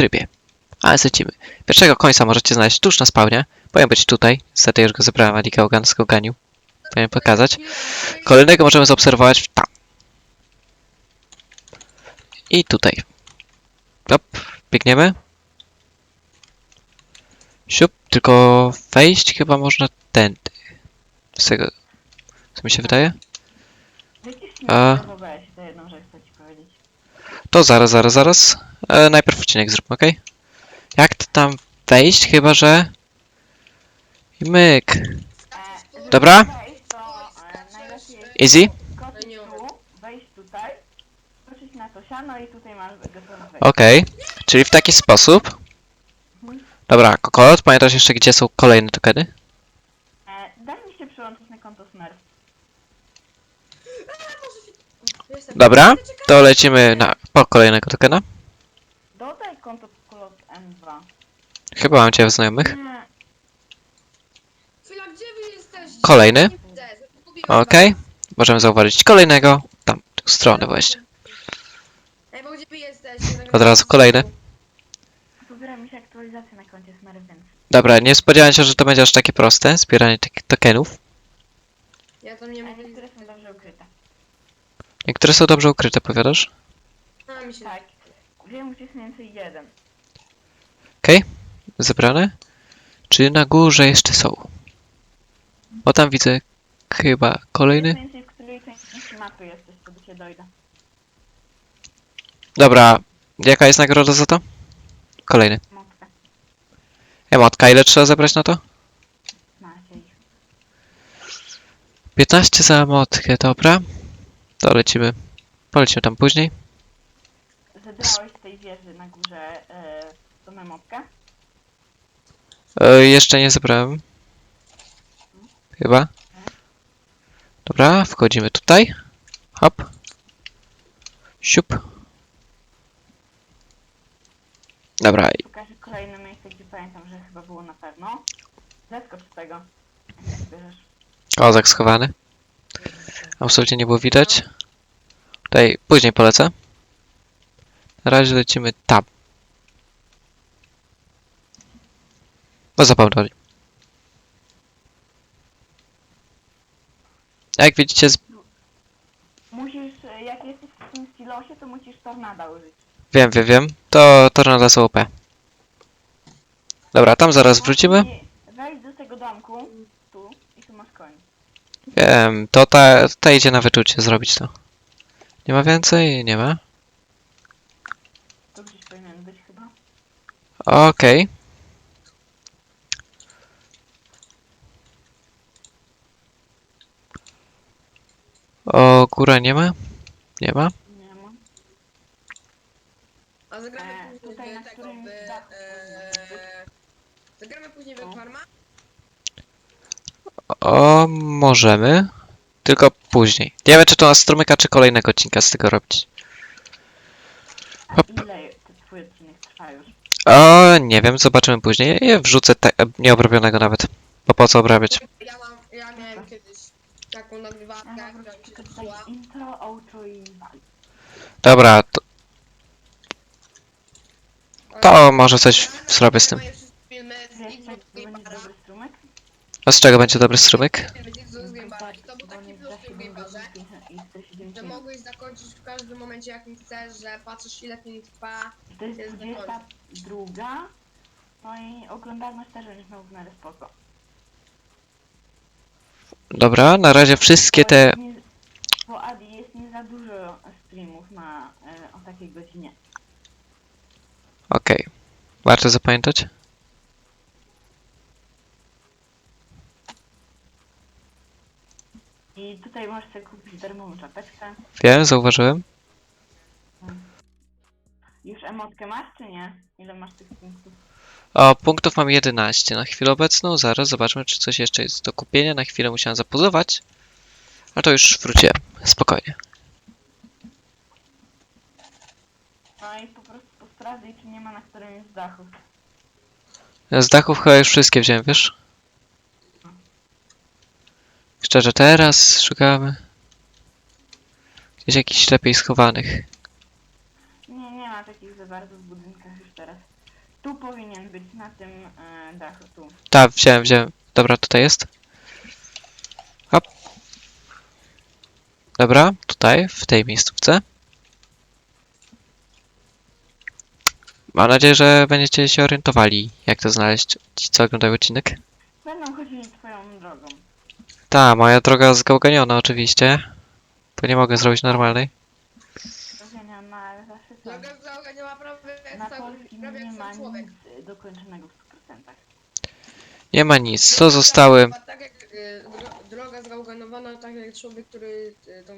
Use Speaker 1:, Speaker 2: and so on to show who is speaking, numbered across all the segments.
Speaker 1: trybie. Ale lecimy. Pierwszego końca możecie znaleźć tuż na spawnie. Powinien być tutaj. Niestety już go zebrałem, a Dika Ogan ganił. Powinien pokazać. Kolejnego możemy zaobserwować w tam. I tutaj. Hop, biegniemy. Siup, tylko wejść chyba można tędy. Z tego, co mi się wydaje. A.
Speaker 2: To
Speaker 1: zaraz, zaraz, zaraz. E, najpierw odcinek zróbmy, ok? Jak to tam wejść? Chyba, że... I myk. Dobra. Easy? Okej. Czyli w taki sposób. Dobra, Kokolot, pamiętasz jeszcze gdzie są kolejne tokeny?
Speaker 2: Daj mi się przyłączyć na konto Smurf.
Speaker 1: Dobra, to lecimy na, po kolejnego tokena.
Speaker 2: Konto Kulot M2.
Speaker 1: Chyba mam cię w znajomych.
Speaker 2: Nie,
Speaker 3: Chwila, gdzie wy jesteście?
Speaker 1: Kolejny.
Speaker 3: Zgubiłem
Speaker 1: Okej. Możemy zauważyć kolejnego. Tam, w stronę właśnie.
Speaker 3: Ej, bo gdzie wy jesteście?
Speaker 1: Od razu kolejny.
Speaker 2: pobiera mi się aktualizacja na koncie więc...
Speaker 1: Dobra, nie spodziewałem się, że to będzie aż takie proste, zbieranie takich tokenów.
Speaker 3: Ja tam nie
Speaker 2: A
Speaker 3: mogę
Speaker 2: niektóre są dobrze ukryte.
Speaker 1: Niektóre są dobrze ukryte, powiadasz?
Speaker 3: A, mi się
Speaker 2: Tak. Wiem, gdzie jest mniej więcej jeden.
Speaker 1: Okej, zebrane. Czy na górze jeszcze są? O tam widzę chyba kolejny.
Speaker 2: mniej więcej w której części mapy jesteś, to do ciebie dojdę.
Speaker 1: Dobra, jaka jest nagroda za to? Kolejny.
Speaker 2: Mopkę.
Speaker 1: Emotka, ile trzeba zebrać na to?
Speaker 2: Macie ich.
Speaker 1: 15 za emotkę, dobra. To lecimy. Polecimy tam później.
Speaker 2: Zebrałeś wieży na górze e, tą memotkę?
Speaker 1: E, jeszcze nie zebrałem. Chyba. Dobra, wchodzimy tutaj. Hop. Siup. Dobra, i-
Speaker 2: Pokażę kolejne miejsce, gdzie pamiętam, że chyba było na pewno. Zeskocz z tego. jak zbierzesz.
Speaker 1: kozak schowany. Absolutnie nie było widać. Tutaj później polecę. Na razie lecimy tam. Bo zapomnieli. Jak widzicie, z...
Speaker 2: Musisz, e, jak jesteś w tym silosie, to musisz tornada użyć.
Speaker 1: wiem, wiem, wiem. To tornada są OP. Dobra, tam zaraz wrócimy.
Speaker 2: Wejdź do tego domku, tu, i tu masz koń.
Speaker 1: Wiem, to ta, ta idzie na wyczucie zrobić to. Nie ma więcej? Nie ma.
Speaker 2: To gdzieś powinien być chyba.
Speaker 1: Okej. O, góra nie ma? Nie ma?
Speaker 2: Nie ma.
Speaker 3: A zagramy
Speaker 2: E,
Speaker 3: później
Speaker 2: tutaj na
Speaker 3: w tego,
Speaker 2: którymś
Speaker 3: w...
Speaker 2: dachu
Speaker 3: E, zagramy później w farma?
Speaker 1: O, możemy. Tylko później. Nie wiem, czy to na strumyka, czy kolejnego odcinka z tego robić. Hop.
Speaker 2: Twój odcinek trwa już?
Speaker 1: O, nie wiem, zobaczymy później. Ja wrzucę te, nieobrobionego nawet. Bo po co obrabiać?
Speaker 3: Ja mam, ja miałem kiedyś taką nagrywarkę,
Speaker 2: Ja
Speaker 3: która mi się
Speaker 2: tylko tutaj
Speaker 3: zepsuła.
Speaker 2: intro, outro i wali.
Speaker 1: Dobra, to, to może coś zrobię z tym.
Speaker 3: Moje wszystkie filmy z
Speaker 2: Wiesz,
Speaker 3: Xbox
Speaker 2: jak to
Speaker 3: Game
Speaker 2: będzie dobry?
Speaker 1: A z czego będzie dobry strumyk?
Speaker 3: Filmy z Xbox. To był taki plus w
Speaker 2: chcesz się
Speaker 3: że mogłeś zakończyć w każdym momencie jakim chcesz, że patrzysz ile film trwa.
Speaker 2: To jest
Speaker 3: jest
Speaker 2: 22, no i oglądalność też będzie znowu w miarę spoko.
Speaker 1: Dobra, na razie wszystkie
Speaker 2: Bo
Speaker 1: te...
Speaker 2: jest nie- Bo Adi jest nie za dużo streamów na, e, o takiej godzinie.
Speaker 1: Okej. Warto zapamiętać?
Speaker 2: I tutaj możesz sobie kupić darmową czapeczkę.
Speaker 1: Wiem, zauważyłem.
Speaker 2: Już emotkę masz czy nie? Ile masz tych punktów?
Speaker 1: O, punktów mam 11 na chwilę obecną. Zaraz zobaczmy, czy coś jeszcze jest do kupienia. Na chwilę musiałem zapozować. A to już wróciłem. Spokojnie.
Speaker 2: No i po prostu posprawdzaj, czy nie ma na którymś z dachów.
Speaker 1: Z dachów chyba już wszystkie wziąłem, wiesz? Szczerze, teraz szukamy gdzieś jakichś lepiej schowanych.
Speaker 2: Nie, nie ma takich ich za bardzo w budynkach już teraz. Tu powinien być, na tym e, dachu, tu.
Speaker 1: Tak, wziąłem, wziąłem. Dobra, tutaj jest. Hop. Dobra, tutaj, w tej miejscówce. Mam nadzieję, że będziecie się orientowali, jak to znaleźć, ci co oglądają odcinek.
Speaker 2: Będą chodzili twoją drogą.
Speaker 1: Ta, moja droga zgałganiona oczywiście. To nie mogę zrobić normalnej.
Speaker 2: Na zawsze są.
Speaker 3: Droga nie ma prawie
Speaker 2: Na polskim
Speaker 3: prawie
Speaker 2: nie
Speaker 3: jak
Speaker 2: ma
Speaker 3: sam człowiek.
Speaker 2: nic dokończonego w 100%.
Speaker 1: Nie ma nic, to zostały...
Speaker 3: Tak jak y, dro- droga zgałganowana, tak jak człowiek, który y, tą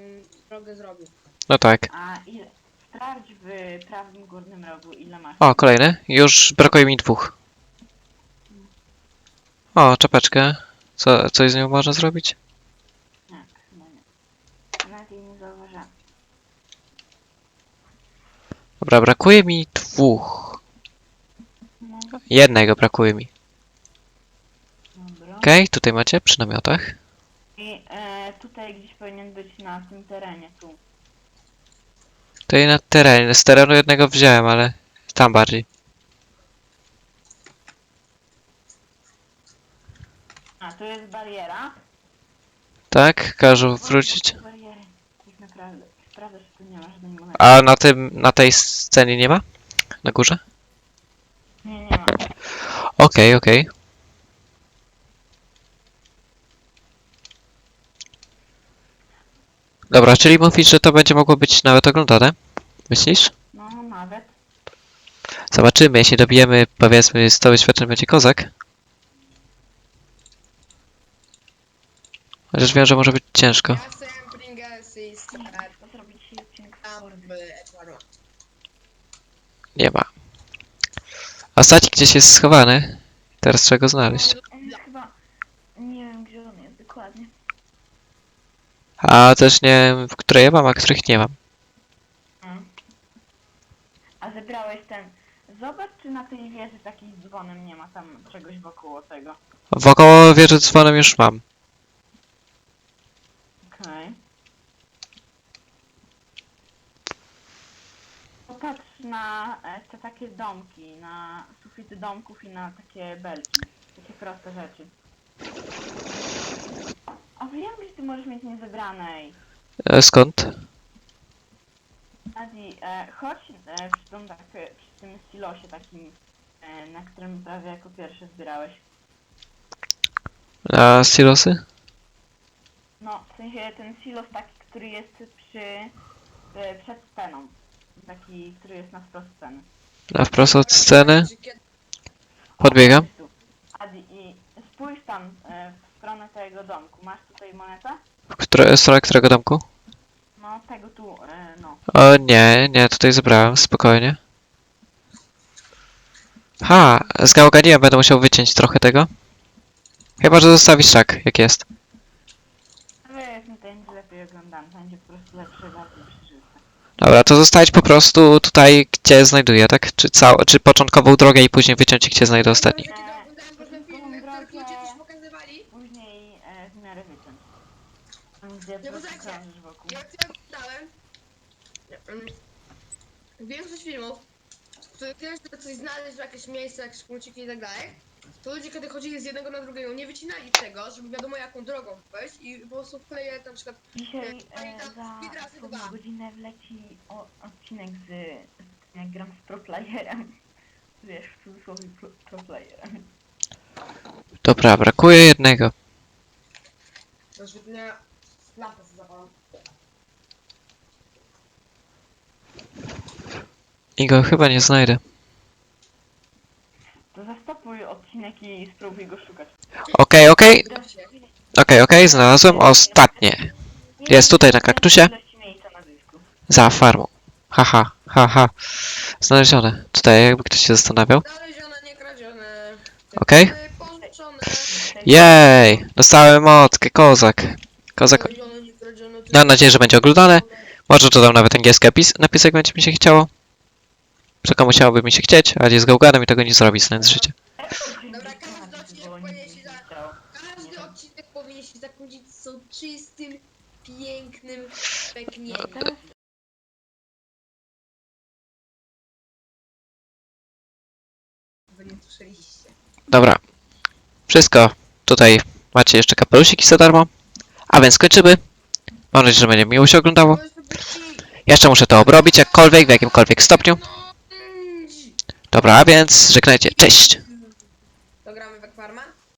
Speaker 3: drogę zrobił.
Speaker 1: No tak.
Speaker 2: A ile? Sprawdź w prawym górnym rogu, ile masz.
Speaker 1: O, kolejny. Już brakuje mi dwóch. O, czapeczkę. Co, coś z nią można zrobić?
Speaker 2: Nie, chyba nie. Nawet jej nie.
Speaker 1: Dobra, brakuje mi dwóch.
Speaker 2: No,
Speaker 1: Jednego brakuje mi.
Speaker 2: dobra.
Speaker 1: Okej, tutaj macie przy namiotach.
Speaker 2: I e, tutaj gdzieś powinien być na tym terenie, tu.
Speaker 1: Tutaj na terenie. Z terenu jednego wziąłem, ale tam bardziej.
Speaker 2: A, bariera.
Speaker 1: Tak, każą wrócić.
Speaker 2: Bariery. Tak naprawdę. Tu nie ma.
Speaker 1: A na tym, na tej scenie nie ma? Na górze?
Speaker 2: Nie, nie ma.
Speaker 1: Okej, okej. Dobra, czyli mówisz, że to będzie mogło być nawet oglądane? Myślisz?
Speaker 2: No, nawet.
Speaker 1: Zobaczymy, jeśli dobijemy powiedzmy 100 wyświetleń będzie kozak. Chociaż wiem, że może być ciężko.
Speaker 3: Ja i
Speaker 2: zrobić
Speaker 3: tam w.
Speaker 1: Nie ma. A stacik gdzieś jest schowany. Teraz trzeba go znaleźć.
Speaker 2: On jest chyba... Nie wiem, gdzie on jest dokładnie.
Speaker 1: A też nie wiem, w które ja mam, a których nie mam.
Speaker 2: Mm. A zebrałeś ten... Zobacz, czy na tej wieży takich z dzwonem nie ma tam czegoś wokół tego.
Speaker 1: Wokoło wieży dzwonem już mam.
Speaker 2: Okej. Popatrz na e, te takie domki, na sufity domków i na takie belki. Takie proste rzeczy. A wiem, że ty możesz mieć niezebranej.
Speaker 1: E, skąd?
Speaker 2: Adi, e, chodź e, przy, tym, tak, e, przy tym silosie takim, e, na którym prawie jako pierwszy zbierałeś.
Speaker 1: A silosy?
Speaker 2: No, w sensie ten silos taki, który jest przy, e, przed sceną. Taki, który jest na wprost sceny.
Speaker 1: Na wprost od sceny. Podbiegam.
Speaker 2: Adi, i spójrz tam e, w stronę tego domku. Masz tutaj monetę?
Speaker 1: W które, stronę którego domku?
Speaker 2: No, tego tu, e, no.
Speaker 1: O nie, nie, tutaj zebrałem, spokojnie. Ha, zgałoganiłem, będę musiał wyciąć trochę tego. Chyba, że zostawisz tak, jak jest.
Speaker 2: Wiesz, no to będzie lepiej oglądany, będzie po prostu lepszy, bardziej przeżyty.
Speaker 1: Dobra, to zostawić po prostu tutaj, gdzie znajduję, tak? Czy, cał, czy początkową drogę i później wyciąć, gdzie znajdę ostatni.
Speaker 2: Później e, w miarę wyciąć. Tam, Gdzie
Speaker 3: Nie, bo
Speaker 2: prostu
Speaker 3: słuchajcie,
Speaker 2: krążysz wokół.
Speaker 3: jak ja oglądałem, mm, większość filmów, w których coś znaleźć w jakieś miejsce, jakieś punkciki i tak dalej, to ludzie kiedy chodzili z jednego na drugiego nie wycinali tego, żeby wiadomo jaką drogą wejść i po prostu wkleję na przykład
Speaker 2: Dzisiaj e,
Speaker 3: tam
Speaker 2: za
Speaker 3: dwa.
Speaker 2: godzinę wleci o, odcinek z, z jak gram z proplayerem. Wiesz, w cudzysłowie pro, proplayerem.
Speaker 1: Dobra, brakuje jednego.
Speaker 3: do oświetlenia lampę sobie zapalam.
Speaker 1: I go chyba nie znajdę.
Speaker 2: To zastopuj odcinek i spróbuj go szukać.
Speaker 1: Okej, okej, okej, okej, znalazłem ostatnie. Jest tutaj na kaktusie. Za farmą. Haha, haha. Znalezione. Tutaj, jakby ktoś się zastanawiał.
Speaker 3: Znalezione, nie kradzione.
Speaker 1: Okej.
Speaker 3: Pożyczone.
Speaker 1: Jej! Dostałem motkę, kozak. Kozak.
Speaker 3: Znalezione, nie kradzione.
Speaker 1: Mam nadzieję, że będzie oglądane. Może dodam nawet angielski napis, napis jak będzie mi się chciało. Że komu chciałoby mi się chcieć, ale jest gałganem i tego nie zrobi, znając życie.
Speaker 2: tym
Speaker 3: pęknięta. Nie słyszeliście.
Speaker 1: Dobra. Wszystko. Tutaj macie jeszcze kapelusiki za darmo. A więc kończymy. Mam nadzieję, że będzie miło się oglądało. Jeszcze muszę to obrobić jakkolwiek, w jakimkolwiek stopniu.
Speaker 3: No,
Speaker 1: Dobra, a więc żegnajcie. Cześć!